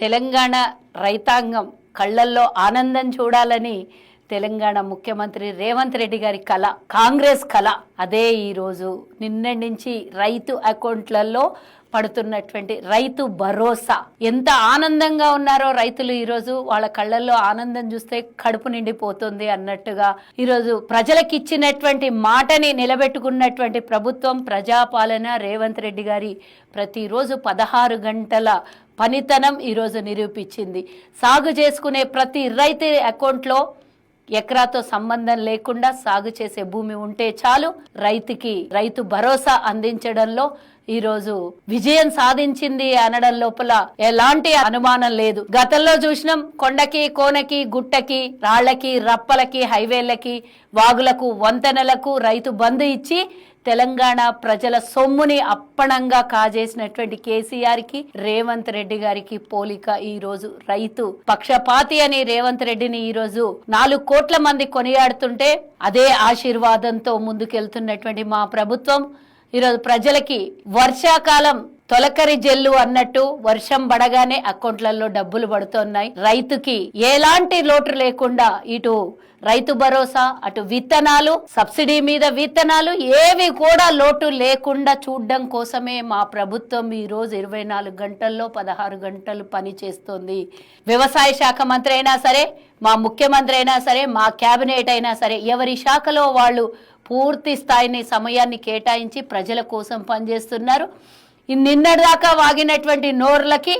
తెలంగాణ రైతాంగం కళ్ళల్లో ఆనందం చూడాలని తెలంగాణ ముఖ్యమంత్రి రేవంత్ రెడ్డి గారి కళ కాంగ్రెస్ కళ. అదే ఈరోజు నిన్నటి నుంచి రైతు అకౌంట్లలో పడుతున్నటువంటి రైతు భరోసా. ఎంత ఆనందంగా ఉన్నారో రైతులు ఈరోజు వాళ్ళ కళ్ళల్లో ఆనందం చూస్తే కడుపు నిండిపోతుంది అన్నట్టుగా ఈరోజు ప్రజలకు ఇచ్చినటువంటి మాటని నిలబెట్టుకున్నటువంటి ప్రభుత్వం ప్రజాపాలన రేవంత్ రెడ్డి గారి ప్రతిరోజు పదహారు గంటల పనితనం ఈరోజు నిరూపించింది. సాగు చేసుకునే ప్రతి రైతు అకౌంట్లో ఎకరాతో సంబంధం లేకుండా సాగు చేసే భూమి ఉంటే చాలు రైతుకి రైతు భరోసా అందించడంలో ఈరోజు విజయం సాధించింది అనడం లోపల ఎలాంటి అనుమానం లేదు. గతంలో చూసినాం కొండకి కోనకి గుట్టకి రాళ్ళకి రప్పలకి హైవేలకి వాగులకు వంతెనలకు రైతు బంధు ఇచ్చి తెలంగాణ ప్రజల సొమ్ముని అప్పణంగా కాజేసినటువంటి కేసీఆర్కి రేవంత్ రెడ్డి గారికి పోలిక ఈ రోజు రైతు పక్షపాతి అని రేవంత్ రెడ్డిని ఈ రోజు నాలుగు కోట్ల మంది కొనియాడుతుంటే అదే ఆశీర్వాదంతో ముందుకెళ్తున్నటువంటి మా ప్రభుత్వం. ఈరోజు ప్రజలకి వర్షాకాలం తొలకరి జల్లు అన్నట్టు వర్షం పడగానే అకౌంట్లలో డబ్బులు పడుతున్నాయి. రైతుకి ఎలాంటి లోటు లేకుండా ఇటు రైతు భరోసా అటు విత్తనాలు సబ్సిడీ మీద విత్తనాలు ఏవి కూడా లోటు లేకుండా చూడడం కోసమే మా ప్రభుత్వం ఈ రోజు ఇరవై నాలుగు గంటల్లో పదహారు గంటలు పని చేస్తోంది వ్యవసాయ శాఖ మంత్రి అయినా సరే మా ముఖ్యమంత్రి అయినా సరే మా క్యాబినెట్ అయినా సరే ఎవరి శాఖలో వాళ్ళు పూర్తి స్థాయిని సమయాన్ని కేటాయించి ప్రజల కోసం పనిచేస్తున్నారు. నిన్నటిదాకా వాగినటువంటి నోర్లకి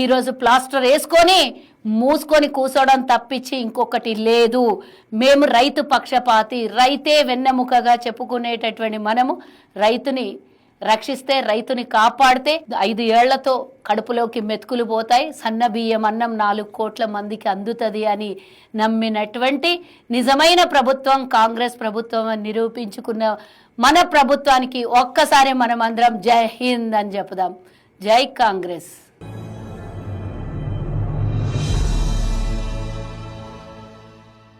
ఈరోజు ప్లాస్టర్ వేసుకొని మూసుకొని కూర్చోవడం తప్పించి ఇంకొకటి లేదు. మేము రైతు పక్షపాతి రైతే వెన్నెముకగా చెప్పుకునేటటువంటి మనము రైతుని రక్షిస్తే రైతుని కాపాడితే ఐదు ఏళ్ళతో కడుపులోకి మెతుకులు పోతాయి. సన్న బియ్యం అన్నం నాలుగు కోట్ల మందికి అందుతుంది అని నమ్మినటువంటి నిజమైన ప్రభుత్వం కాంగ్రెస్ ప్రభుత్వం అని నిరూపించుకున్న మన ప్రభుత్వానికి ఒక్కసారి మనం అందరం జై హింద్ అని చెప్పుదాం. జై కాంగ్రెస్.